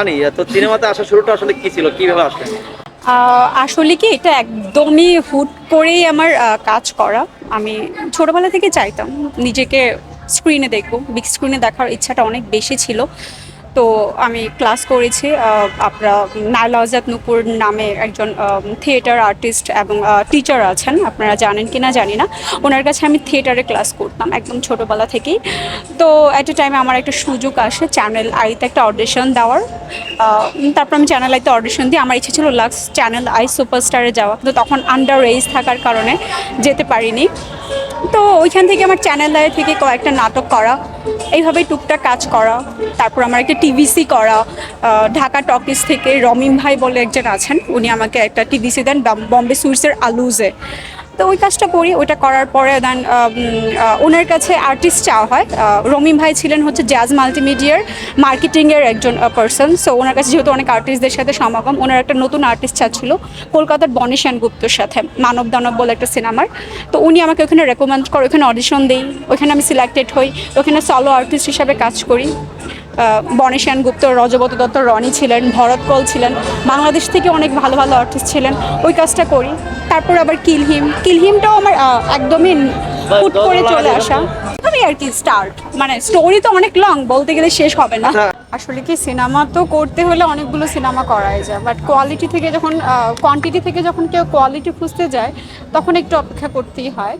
জানি তো সিনেমাতে আসার শুরুটা আসলে কি ছিল? কীভাবে আসলেন? আসলে কি, এটা একদমই হুট করেই আমার কাজ করা। আমি ছোটবেলা থেকে চাইতাম নিজেকে স্ক্রিনে দেখব। বিগ স্ক্রিনে দেখার ইচ্ছাটা অনেক বেশি ছিল। তো আমি ক্লাস করেছি আপনার নাইলা আজাদ নুপুর নামে একজন থিয়েটার আর্টিস্ট এবং টিচার আছেন, আপনারা জানেন কি না জানি না। ওনার কাছে আমি থিয়েটারে ক্লাস করতাম একদম ছোটোবেলা থেকেই। তো অ্যাট এ টাইমে আমার একটা সুযোগ আসে চ্যানেল আইতে একটা অডিশন দেওয়ার। তারপর আমি চ্যানেল আইতে অডিশন দিই আমার ইচ্ছে ছিল লাক্স চ্যানেল আই সুপারস্টারে যাওয়া। কিন্তু তখন আন্ডার এজ থাকার কারণে যেতে পারিনি। তো ওইখান থেকে আমার চ্যানেল আই থেকে কয়েকটা নাটক করা এইভাবেই টুকটাক কাজ করা, তারপর আমার একটা টিভিসি করা ঢাকা টকিস থেকে রমিম ভাই বলে একজন আছেন, উনি আমাকে একটা টিভিসি দেন, বম- বম্বে সুইটসের আলুজে। তো ওই কাজটা করি, ওইটা করার পরে দেন ওনার কাছে আর্টিস্ট চাওয়া হয়। রমিম ভাই ছিলেন হচ্ছে জ্যাজ মাল্টিমিডিয়ার মার্কেটিংয়ের একজন পার্সন সো ওনার কাছে যেহেতু অনেক আর্টিস্টদের সাথে সমাগম, ওনার একটা নতুন আর্টিস্ট চাচ্ছিল কলকাতার বনি সেনগুপ্তর সাথে, মানব দানব বলে একটা সিনেমার তো উনি আমাকে ওখানে রেকমেন্ড করে, ওখানে অডিশন দিই, ওখানে আমি সিলেক্টেড হই, ওখানে সলো আর্টিস্ট হিসাবে কাজ করি। বনি সেনগুপ্ত রজবত দত্ত রনি ছিলেন ভরত কল ছিলেন বাংলাদেশ থেকে অনেক ভালো ভালো আর্টিস্ট ছিলেন। ওই কাজটা করি। তারপর আবার কিলহিম কিলহিমটাও আমার একদমই হুট করে চলে আসা। আমি আর কি স্টার্ট মানে স্টোরি তো অনেক লং বলতে গেলে শেষ হবে না। আসলে কি সিনেমা তো করতে হলে অনেকগুলো সিনেমা করাই যায়। বাট কোয়ালিটি থেকে যখন কোয়ান্টিটি থেকে যখন কেউ কোয়ালিটি খুঁজতে যায় তখন একটু অপেক্ষা করতেই হয়।